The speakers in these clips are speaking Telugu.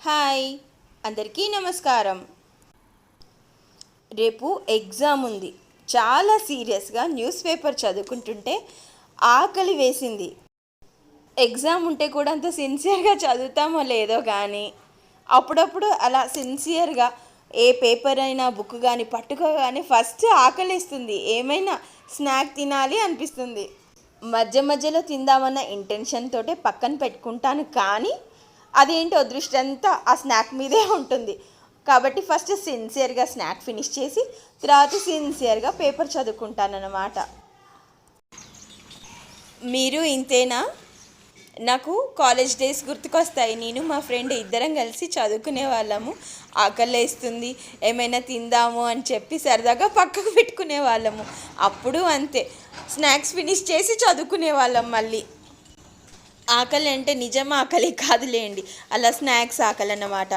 హాయ్ అందరికీ నమస్కారం. రేపు ఎగ్జామ్ ఉంది. చాలా సీరియస్గా న్యూస్ పేపర్ చదువుకుంటుంటే ఆకలి వేసింది. ఎగ్జామ్ ఉంటే కూడా అంత సిన్సియర్గా చదువుతామో లేదో కానీ అప్పుడప్పుడు అలా సిన్సియర్గా ఏ పేపర్ అయినా బుక్ కానీ పట్టుకోగానే ఫస్ట్ ఆకలిస్తుంది. ఏమైనా స్నాక్ తినాలి అనిపిస్తుంది. మధ్య మధ్యలో తిందామన్న ఇంటెన్షన్ తోటే పక్కన పెట్టుకుంటాను కానీ అదేంటో దృష్టి అంతా ఆ స్నాక్ మీదే ఉంటుంది. కాబట్టి ఫస్ట్ సిన్సియర్గా స్నాక్ ఫినిష్ చేసి తర్వాత సిన్సియర్గా పేపర్ చదువుకుంటానన్నమాట. మీరు ఇంతేనా? నాకు కాలేజ్ డేస్ గుర్తుకొస్తాయి. నేను మా ఫ్రెండ్ ఇద్దరం కలిసి చదువుకునే వాళ్ళము. ఆకలేస్తుంది. ఏమైనా తిందాము అని చెప్పి సరదాగా పక్కకు పెట్టుకునే వాళ్ళము. అప్పుడు అంతే. స్నాక్స్ ఫినిష్ చేసి చదువుకునే వాళ్ళం మళ్ళీ. ఆకలి అంటే నిజం ఆకలి కాదులేండి. అలా స్నాక్స్ ఆకలి అన్నమాట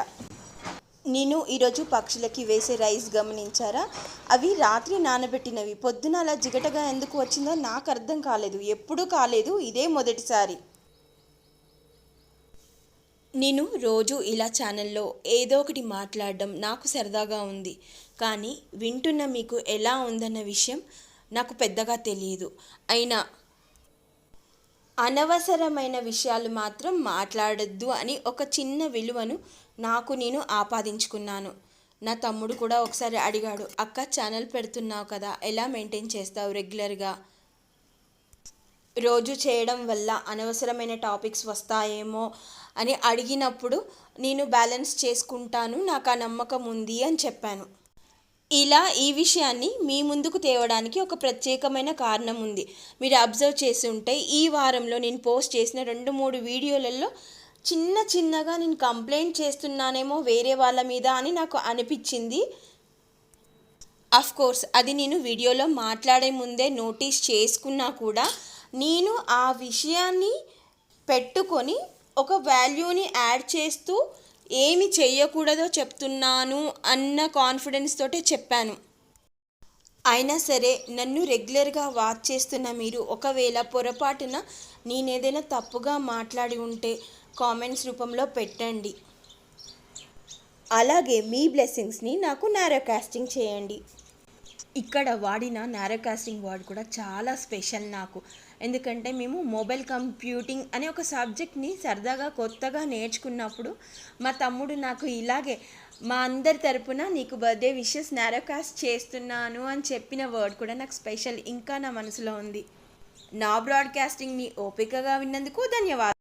నేను ఈరోజు పక్షులకి వేసే రైస్ గమనించారా? అవి రాత్రి నానబెట్టినవి. పొద్దున అలా జిగటగా ఎందుకు వచ్చిందో నాకు అర్థం కాలేదు. ఎప్పుడూ కాలేదు. ఇదే మొదటిసారి. నేను రోజు ఇలా ఛానల్లో ఏదో ఒకటి మాట్లాడడం నాకు సరదాగా ఉంది. కానీ వింటున్న మీకు ఎలా ఉందన్న విషయం నాకు పెద్దగా తెలియదు. అయినా అనవసరమైన విషయాలు మాత్రం మాట్లాడద్దు అని ఒక చిన్న విలువను నాకు నేను ఆపాదించుకున్నాను. నా తమ్ముడు కూడా ఒకసారి అడిగాడు అక్క ఛానల్ పెడుతున్నావు కదా ఎలా మెయింటైన్ చేస్తావు రెగ్యులర్గా? రోజు చేయడం వల్ల అనవసరమైన టాపిక్స్ వస్తాయేమో? అని అడిగినప్పుడు నేను బ్యాలెన్స్ చేసుకుంటాను నాకు ఆ నమ్మకం ఉంది అని చెప్పాను. ఇలా ఈ విషయాన్ని మీ ముందుకు తేవడానికి ఒక ప్రత్యేకమైన కారణం ఉంది. మీరు అబ్జర్వ్ చేసి ఉంటే ఈ వారంలో నేను పోస్ట్ చేసిన రెండు మూడు వీడియోలలో చిన్న చిన్నగా నేను కంప్లైంట్ చేస్తున్నానేమో వేరే వాళ్ళ మీద అని నాకు అనిపించింది. అఫ్ కోర్స్ అది నేను వీడియోలో మాట్లాడే ముందే నోటీస్ చేసుకున్నా కూడా నేను ఆ విషయాన్ని పెట్టుకొని ఒక వాల్యూని యాడ్ చేస్తూ ఏమి చెయ్యకూడదో చెప్తున్నాను అన్న కాన్ఫిడెన్స్ తోటే చెప్పాను. అయినా సరే నన్ను రెగ్యులర్గా వాచ్ చేస్తున్న మీరు ఒకవేళ పొరపాటున నేనేదైనా తప్పుగా మాట్లాడి ఉంటే కామెంట్స్ రూపంలో పెట్టండి. అలాగే మీ బ్లెస్సింగ్స్ని నాకు నారో కాస్టింగ్ చేయండి. ఇక్కడ వాడిన నారో కాస్టింగ్ వర్డ్ కూడా చాలా స్పెషల్ నాకు. ఎందుకంటే మేము మొబైల్ కంప్యూటింగ్ అనే ఒక సబ్జెక్ట్ని సరదాగా కొత్తగా నేర్చుకున్నప్పుడు మా తమ్ముడు నాకు ఇలాగే మా అందరి తరపున నీకు బర్త్డే విషెస్ నారోకాస్ట్ చేస్తున్నాను అని చెప్పిన వర్డ్ కూడా నాకు స్పెషల్ ఇంకా నా మనసులో ఉంది. నా బ్రాడ్కాస్టింగ్ని ఓపికగా విన్నందుకు ధన్యవాదాలు.